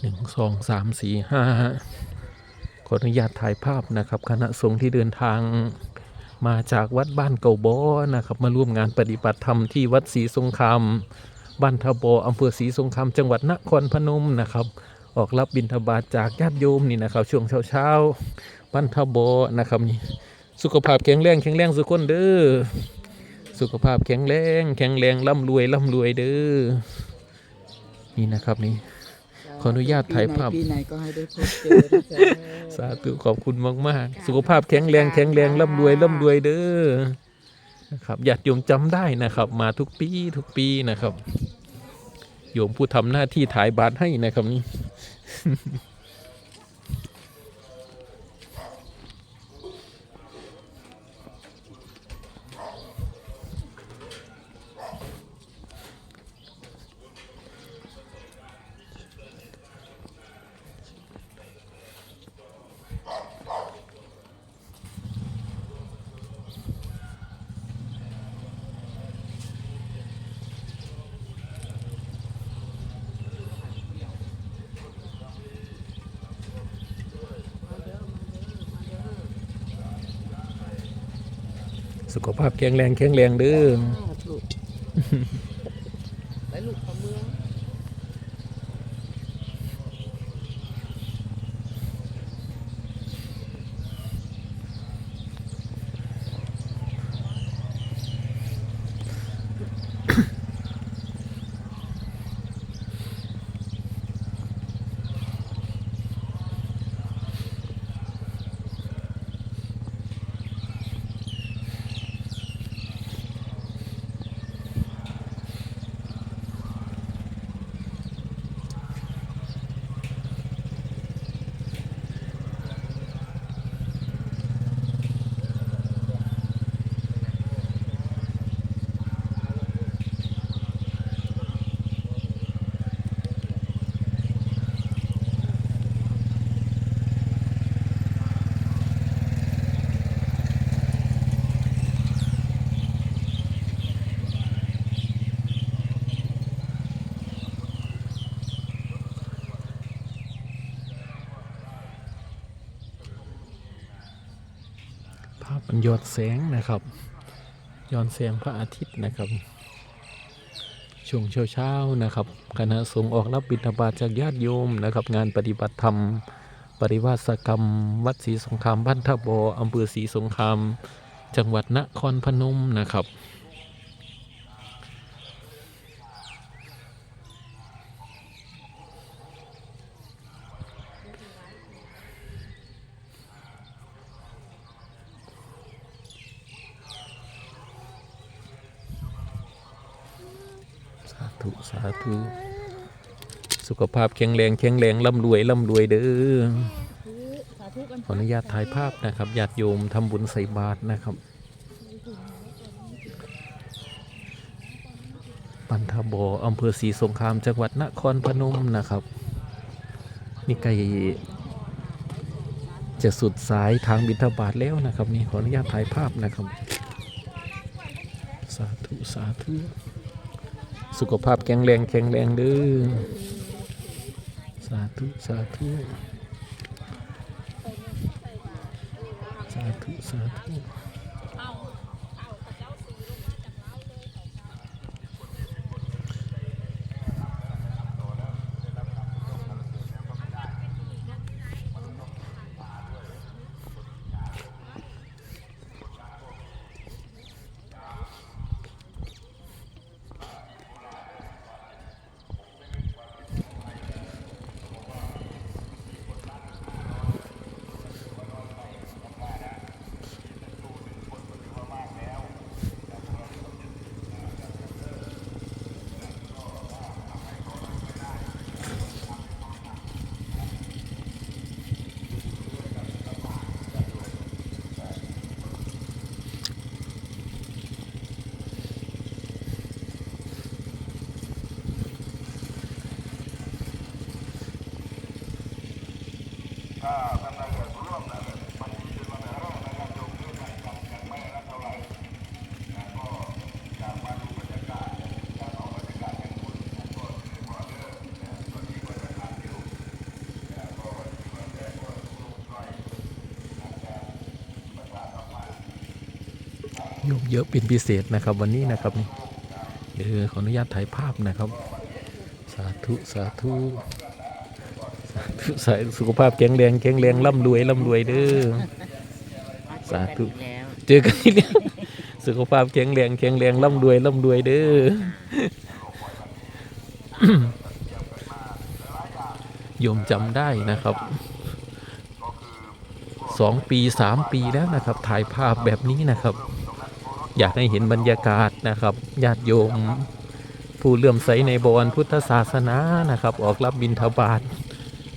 หนึ่งสองสามสี่ห้าขออนุญาตถ่ายภาพนะครับคณะสงฆ์ที่เดินทางมาจากวัดบ้านเก่าบอนะครับ มาร่วมงานปฏิบัติธรรมที่วัดศรีสงครามบ้านทบออำเภอศรีสงครามจังหวัดนครพนมนะครับ ออกรับบิณฑบาตจากญาติโยมนี่นะครับ ช่วงเช้าๆบ้านทบอนะครับนี่สุขภาพแข็งแรงแข็งแรงสุขคนเด้อสุขภาพแข็งแรง แข็งแรงร่ำรวยร่ำรวยเด้อนี่นะครับนี่ ขออนุญาตถ่ายภาพปีไหนก็ให้ได้พบเจอนะจ๊ะสาธุขอบคุณมาก ๆ สุขภาพแข็งแรงแข็งแรงร่ำรวยร่ำรวยเด้อนะครับญาติโยมจำได้นะครับ มาทุกปีทุกปีนะครับ โยมผู้ทำหน้าที่ถ่ายบาตรให้นะครับนี่ สุขภาพแข็งแรงแข็งแรงเด้อ ยอดแสงนะครับย้อนแสงพระอาทิตย์นะครับช่วงเช้าๆนะครับคณะสงฆ์ออกรับบิณฑบาตจากญาติโยมนะครับ งานปฏิบัติธรรม ปริวาสกรรม วัดศรีสงครามบ้านท่าบออำเภอศรีสงคราม จังหวัดนครพนมนะครับ ธุ สาธุ สุขภาพแข็งแรงแข็งแรงร่ำรวยร่ำรวยเด้อขออนุญาตถ่ายภาพนะครับญาติโยมทำบุญใส่บาตรนะครับปันทบออำเภอศรีสงครามจังหวัดนครพนมนะครับ นี่ใกล้จะสุดสายทางบิณฑบาตแล้วนะครับ นี่ขออนุญาตถ่ายภาพนะครับ สาธุ สาธุ สุขภาพแข็งแรงแข็งแรงเด้อสาธุสาธุสาธุสาธุ ยมเยอะเป็นพิเศษนะครับวันนี้นะครับนี่เออขออนุญาตถ่ายภาพนะครับ สาธุ สาธุ สาธุสาธุสุขภาพแข็งแรงแข็งแรงร่ำรวยร่ำรวยเด้อสาธุแล้วเจอกันที่นี่สุขภาพแข็งแรงแข็งแรงร่ำรวยร่ำรวยเด้อโยมจำได้นะครับสองปีสามปีแล้วนะครับ ถ่ายภาพแบบนี้นะครับ อยากให้เห็นบรรยากาศนะครับญาติโยม ผู้เลื่อมใสในบวรพุทธศาสนานะครับ ออกรับบิณฑบาต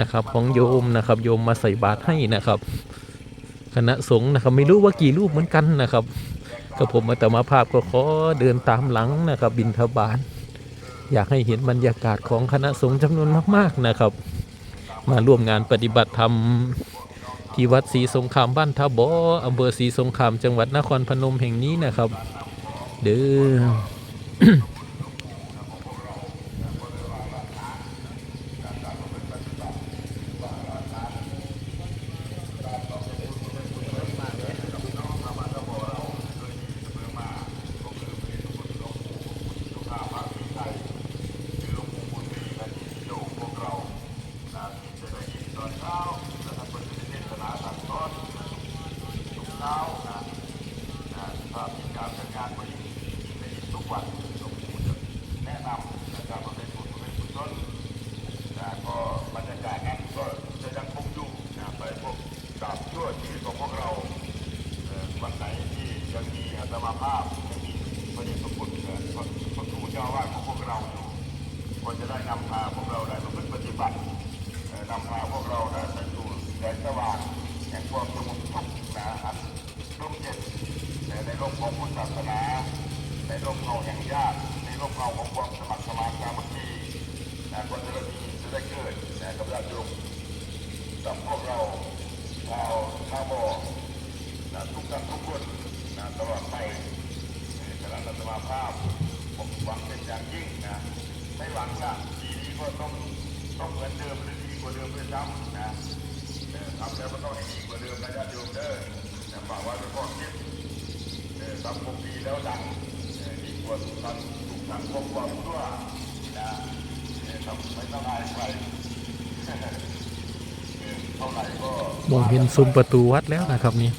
นะครับของโยมนะครับ โยมมาใส่บาตรให้นะครับ คณะสงฆ์นะครับไม่รู้ว่ากี่รูปเหมือนกันนะครับก็ผมมาแต่มาภาพก็ขอเดินตามหลังนะครับ บิณฑบาตอยากให้เห็นบรรยากาศของคณะสงฆ์จำนวนมาก ๆนะครับ มาร่วมงานปฏิบัติธรรมที่วัดศรีสงครามบ้านท่าบออำเภอศรีสงครามจังหวัดนครพนมแห่งนี้นะครับ เด้อ ร่มเงาแห่งญาติในร่มเงาของความสมัครสมานสามัคคีแต่คนจะมีจะได้เกิดแต่กำลังญาติโยมกับพวกเราชาวชาวบอนะทุกท่านทุกคนนะตลอดไปใะนั้นสมาภาพผมหวังเป็นอย่างยิ่งนะไม่หวังว่าปีนี้ก็ต้องต้องเหมือนเดิมหรือดีกว่าเดิมด้วยซ้ำนะทำแล้วก็ต้องให้ดีกว่าเดิมนะญาติโยมเด้อแต่ฝากไว้เป็นข้อคิดสำหรับปีแล้วดัง มองเห็นซุ้มประตูวัดแล้วนะครับนี่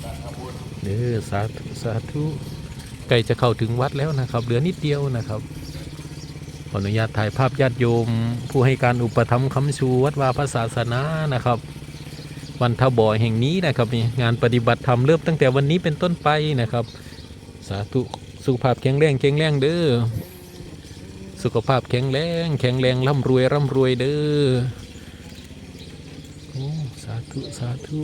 เด้อสาธุสาธุใกล้จะเข้าถึงวัดแล้วนะครับ เหลือนิดเดียวนะครับขออนุญาตถ่ายภาพญาติโยม ผู้ให้การอุปถัมภ์คำชูวัดวาพระศาสนานะครับ วันทบ่อแห่งนี้นะครับนี่งานปฏิบัติธรรมเริ่มตั้งแต่วันนี้เป็นต้นไปนะครับ สาธุ สุขภาพแข็งแรงแข็งแรงเด้อสุขภาพแข็งแรงแข็งแรงร่ำรวยร่ำรวยเด้อโอ้สาธุสาธุ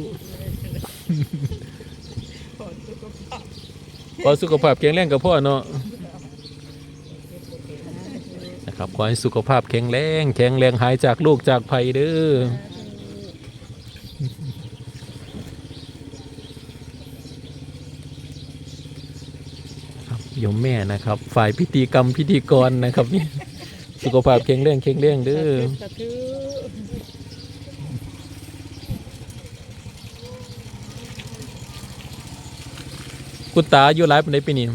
ขอสุขภาพแข็งแรงกับพ่อเนาะนะครับขอให้สุขภาพแข็งแรง แข็งแรงหายจากโรคจากภัยเด้อ ครับโย มแม่นะครับ ฝ่ายพิธีกรรมพิธีกรนะครับนี่สุขภาพแข็งแรงแข็งแรงเด้อสาธุคุณตาอายุหลายปีไหนปีนี้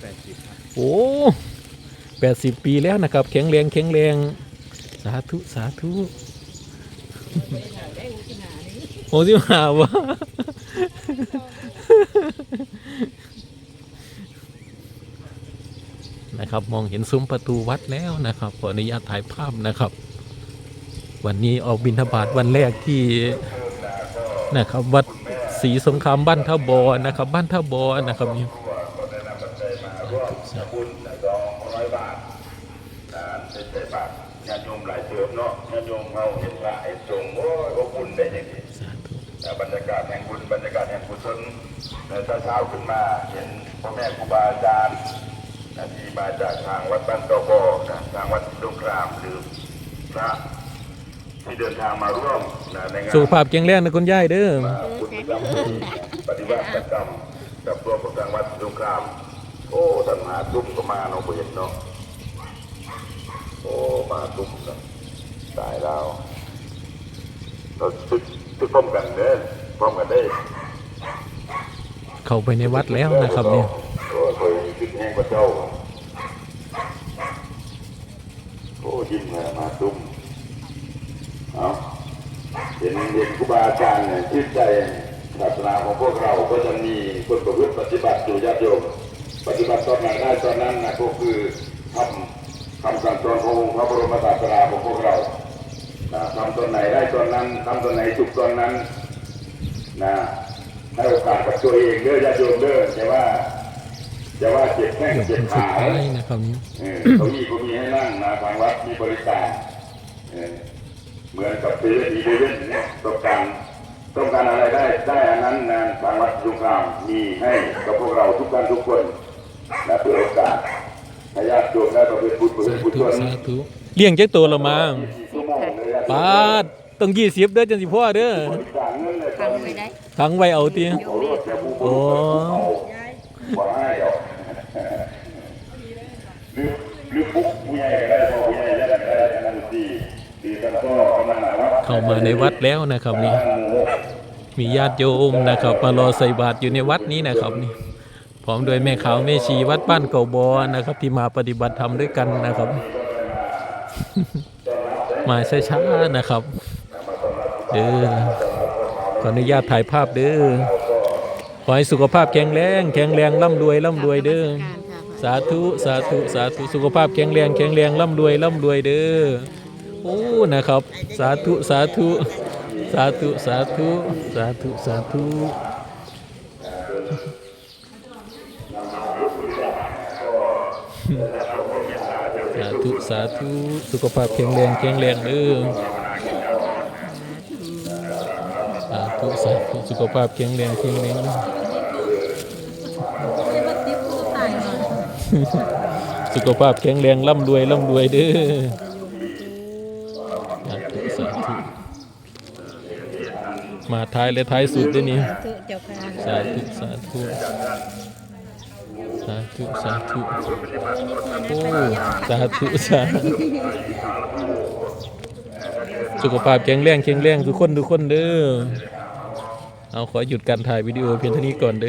แปดสิบโอ้แปดสิบปีแล้วนะครับ แข็งแรงแข็งแรง สาธุสาธุได้อุทิศหานี้โอ้สิหาวะ นะครับ มองเห็นซุ้มประตูวัดแล้วนะครับ ขออนุญาตถ่ายภาพนะครับ วันนี้ออกบิณฑบาตวันแรกที่นะครับ วัดศรีสงครามบ้านท่าบอนะครับ บ้านท่าบอนะครับนี่บุญสองร้อยบาทอ่าเป็นใจบาทญาติโยมเขาเห็นพระเห็นสงโอ้ยอบอุ่นได้อย่างนี้บรรยากาศแห่งบุญบรรยากาศแห่งกุศลเช้าเช้าขึ้นมาเห็นพ่อแม่ครูบาอาจารย์ ที่มาจากทางวัดบ้านโตโกนะทางวัดดงครามหรือพระที่เดินทางมาร่วมนะในงานสุขภาพแข็งแรงนะคุณยายเด้อบุญประจำปีปฏิบัติประจำกับตัวของทางวัดสงคราม โอ้ท่านมหาตุ้มก็มาเนาะบ่เห็นเนาะโอ้มาตุ้มเนาะตายแล้วเราตึกตึกพร้อมกันเด้อพร้อมกันได้ เข้าไปในวัดแล้วนะครับเนี่ยโอ้ พระเจ้าโอ้ยิ้มเลยมาตุ้มเอาเห็นเห็นครูบาอาจารย์เนี่ยชื่นใจศาสนาของพวกเราก็จะมีคนประพฤติปฏิบัติอยู่ญาติโยมปฏิบัติตอนไหนได้ตอนนั้นนะก็คือทำคำสั่งสอนขององค์พระบรมศาสดาของพวกเราทำตอนไหนได้ตอนนั้นทำตอนไหนถูกตอนนั้นนะให้โอกาสกับตัวเองเด้อญาติโยมเด้อแต่ว่า จะว่าเจ็บแข้งเดี๋ยวเจ็บเป็นสุดขาท้ายนะครับเออเก้าอี้ก็มีให้นั่งนะทางวัดมีบริการเออเหมือนกับเซเว่นอีเลเว่นเนี่ยต้องการต้องการอะไรได้ได้อันนั้นนะทางวัดสุขามมีให้กับพวกเราทุกท่านทุกคนนะเปิดโอกาสให้ญาติโยมได้ประพฤติบุญประพฤสาติบุญธุชนสาธุเลี้ยงจักตัวละมาชั่วโมงเลยนะปาดต้องยี่สิบเด้อจังสิพ่อเด้อบริการเงินเลยทำไม่ได้ขังไว้เอาตีโอ้โหแต่ผู้บ โอ้ ริการเอาบ่ให้หรอกหรือหรือปุ๊บผู้ใหญ่ก็ได้พอผู้ใหญ่ได้ก็ได้อันนั้นดีดีกันก็กำลังหาวัด เข้ามาในวัดแล้วนะครับนี่มีญาติโยมนะครับมารอใส่บาตรอยู่ในวัดนี้นะครับนี่พร้อมโดยแม่ขาวแม่ชีวัดบ้านเก่าบอนะครับ ที่มาปฏิบัติธรรมด้วยกันนะครับ มาช้าๆนะครับเด้อขออนุญาตถ่ายภาพเด้อขอให้สุขภาพแข็งแรงแข็งแรงร่ำรวยร่ำรวยเด้อสาธุสาธุสาธุสุขภาพแข็งแรงแข็งแรงร่ำรวยร่ำรวยเด้อโอ้นะครับ สาธุสาธุสาธุสาธุสาธุสาธุสาธุสาธุสุขภาพแข็งแรงแข็งแรงเด้อสาธุสาธุสุขภาพแข็งแรงแข็งแรงเด้อสุขภาพแข็งแรงร่ำรวยร่ำรวยเด้อสาธุ สาธุ มาท้ายและท้ายสุดด้วยนี่ตุเจ้าค่ะสาธุสาธุสาธุสาธุโอ้สาธุสาธุสุขภาพแข็งแรงแข็งแรงทุกคนทุกคนเด้อเอาขอหยุดการถ่ายวิดีโอเพียงเท่านี้ก่อนเด้อ